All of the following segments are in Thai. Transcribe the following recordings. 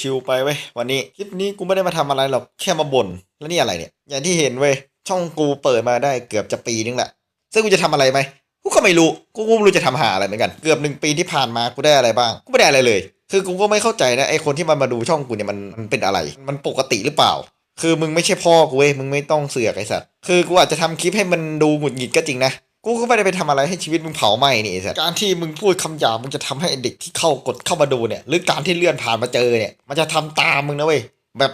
ชิวๆไปเว้ยวันนี้คลิปนี้กูไม่ได้มาทำอะไรหรอกแค่มาบ่นแล้วนี่อะไรเนี่ย อย่างที่เห็นเว้ยช่องกูเปิดมาได้เกือบจะปีนึงแหละซึ่งกูจะทำอะไรไหมกูก็ไม่รู้กูก็ไม่รู้จะทำหาอะไรเหมือนกันเกือบหนึ่งปีที่ผ่านมากูได้อะไรบ้างกูไม่ได้อะไรเลย คือกูก็ไม่เข้าใจนะไอคนที่มันมาดูช่องกูเนี่ยมันมันเป็นอะไร มันปกติหรือเปล่า คือมึงไม่ใช่พ่อกูเว้ยมึงไม่ต้องเสือกไอสัตว์คือกูอาจจะทำคลิปให้มันดูหงุดหงิดก็จริงนะ กูก็ไม่ได้ไปทำอะไรให้ชีวิตมึงเผาไหม้นี่ไอ้สัสการที่มึงพูดคำหยาบมึงจะทำให้เด็กที่เข้ากดเข้ามาดูเนี่ย หรือการที่เลื่อนผ่านมาเจอเนี่ย มันจะทำตามมึงนะเว้ยแบบ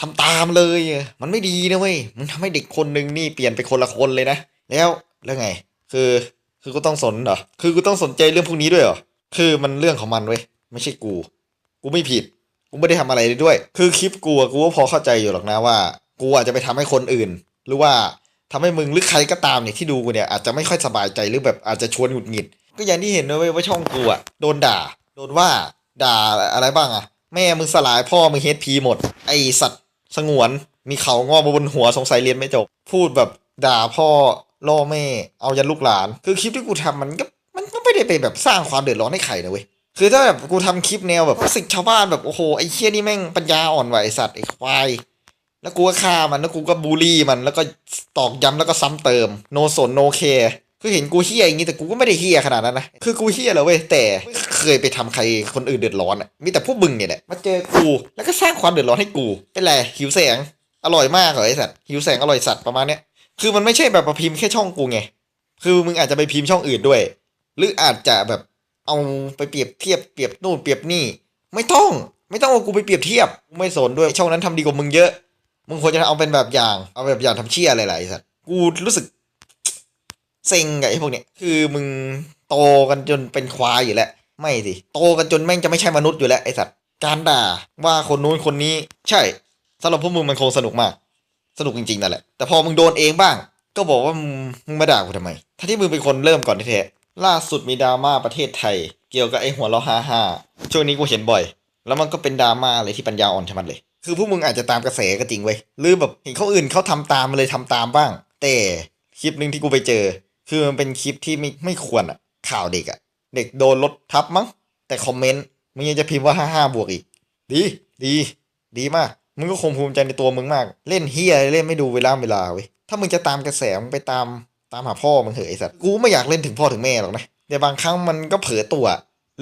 ทำตามเลย มันไม่ดีนะเว้ยมึงทำให้เด็กคนหนึ่งนี่เปลี่ยนไปคนละคนเลยนะแล้วแล้วไง คือคือกูต้องสนเหรอคือกูต้องสนใจเรื่องพวกนี้ด้วยเหรอคือมันเรื่องของมันเว้ยไม่ใช่กู กูไม่ผิดกูไม่ได้ทำอะไรเลยด้วย คือคลิปกูกูก็พอเข้าใจอยู่หรอกนะว่า กูอาจจะไปทำให้คนอื่น หรือว่า ทำให้มึงหรือใครก็ตามเนี่ยที่ดูกูเนี่ยอาจจะไม่ค่อยสบายใจหรือแบบอาจจะชวนหงุดหงิด ก็อย่างที่เห็นนะเว้ยว่าช่องกูอะโดนด่า โดนว่าด่าอะไรบ้างอะแม่มึงสลายพ่อมึงเฮดพีหมด ไอสัตว์สงวน มีเขางอกมาบนหัวสงสัยเรียนไม่จบ พูดแบบด่าพ่อล่อแม่ เอายันลูกหลาน คือคลิปที่กูทำมันก็มันก็ไม่ได้ไปแบบสร้างความเดือดร้อนให้ใครนะเว้ยคือถ้าแบบกูทำคลิปแนวแบบสิกชาวบ้านแบบโอ้โหไอ้เชี่ยนี่แม่งปัญญาอ่อนว่ะไอสัตว์ไอควาย แล้วกูก็ฆ่ามันแล้วกูก็บูลลี่มันแล้วก็ตอกย้ำแล้วก็ซ้ำเติมโนสนโนเคคือเห็นกูเฮี้ยอย่างงี้แต่กูก็ไม่ได้เฮี้ยขนาดนั้นนะคือกูเฮี้ยแหละเว้ยแต่ไม่เคยไปทำใครคนอื่นเดือดร้อนอะมีแต่พวกมึงเนี่ยแหละมาเจอกูแล้วก็สร้างความเดือดร้อนให้กูเป็นไรหิวแสงอร่อยมากเหรอไอสัตว์หิวแสงอร่อยสัตว์ประมาณเนี้ยคือมันไม่ใช่แบบมาพิมพ์แค่ช่องกูไงคือมึงอาจจะไปพิมพ์ช่องอื่นด้วย หรืออาจจะแบบเอาไปเปรียบเทียบเปรียบนู่นเปรียบนี่ ไม่ต้อง ไม่ต้องเอากูไปเปรียบเทียบไม่สนด้วยช่องนั้นทำดีกว่ามึงเยอะ มึงควรจะเอาเป็นแบบอย่าง เอาแบบอย่างทำเชี่ยอะไรๆไอ้สัตว์กูรู้สึกเซ็งกับไอ้พวกเนี้ยคือมึงโตกันจนเป็นควายอยู่แล้ว ไม่สิ โตกันจนแม่งจะไม่ใช่มนุษย์อยู่แล้วไอ้สัตว์การด่าว่าคนนู้นคนนี้ ใช่สำหรับพวกมึงมันคงสนุกมาก สนุกจริงๆนั่นแหละ แต่พอมึงโดนเองบ้าง ก็บอกว่ามึงมึงมาด่ากูทำไม ถ้าที่มึงเป็นคนเริ่มก่อนแท้ล่าสุดมีดราม่าประเทศไทย เกี่ยวกับไอ้หัวเราะฮ่าฮ่าช่วงนี้กูเห็นบ่อย แล้วมันก็เป็นดราม่าอะไรที่ปัญญาอ่อนชะมัดเลย คือพวกมึงอาจจะตามกระแสก็จริงเว้ยหรือแบบเห็นเขาอื่นเขาทำตามมาเลยทำตามบ้าง แต่คลิปหนึ่งที่กูไปเจอ คือมันเป็นคลิปที่ไม่ไม่ควรอะข่าวเด็กอะเด็กโดนรถทับมั้ง แต่คอมเมนต์มึงยังจะพิมพ์ว่าห้าห้าบวกอีก ดี ดี ดีมาก มึงก็คงภูมิใจในตัวมึงมาก เล่นเฮียเล่นไม่ดูเวลาเวลาเว้ยถ้ามึงจะตามกระแสมึงไปตามตามหาพ่อมึงเถอะไอ้สัตว์กูไม่อยากเล่นถึงพ่อถึงแม่หรอกนะแต่บางครั้งมันก็เผลอตัว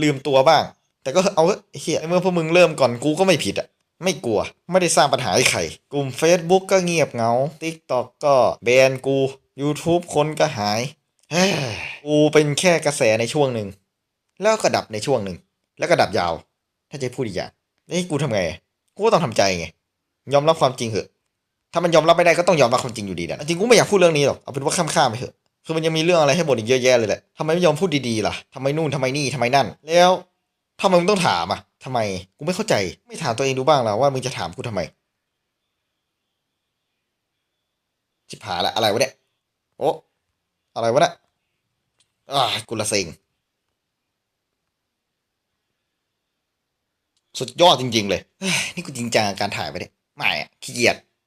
ลืมตัวบ้าง แต่ก็เอาเถอะไอ้เฮียเมื่อพวกมึงเริ่มก่อนกูก็ไม่ผิดอะ ไม่กลัว ไม่ได้สร้างปัญหาให้ใคร กลุ่ม Facebook ก็เงียบเงา TikTok ก็แบนกู YouTube คนก็หายกูเป็นแค่กระแสในช่วงหนึ่ง แล้วก็ดับในช่วงหนึ่ง แล้วก็ดับยาว ถ้าจะพูดอีกอย่างแล้วให้กูทำไง กูก็ต้องทำใจไง ยอมรับความจริงเหอะ ถ้ามันยอมรับไม่ได้ก็ต้องยอมรับความจริงอยู่ดีนะจริงกูไม่อยากพูดเรื่องนี้หรอก เอาเป็นว่าข้ามๆไปเถอะ คือมันยังมีเรื่องอะไรให้บ่นอีกเยอะแยะเลยแหละทำไมไม่ยอมพูดดีๆล่ะทำไมนู่นทำไมนี่ทำไมนั่น แล้ว ทำไมมึงต้องถามอะทำไมกูไม่เข้าใจ ไม่ถามตัวเองดูบ้างแล้วว่ามึงจะถามกูทำไมชิบหายละอะไรวะเนี่ยโอ้อะไรวะเนี่ยอ่ากูละเซ็งสุดยอดจริง ๆ เลย นี่กูจริงจังกับการถ่ายไปเนี่ยไม่อะขี้เกียจ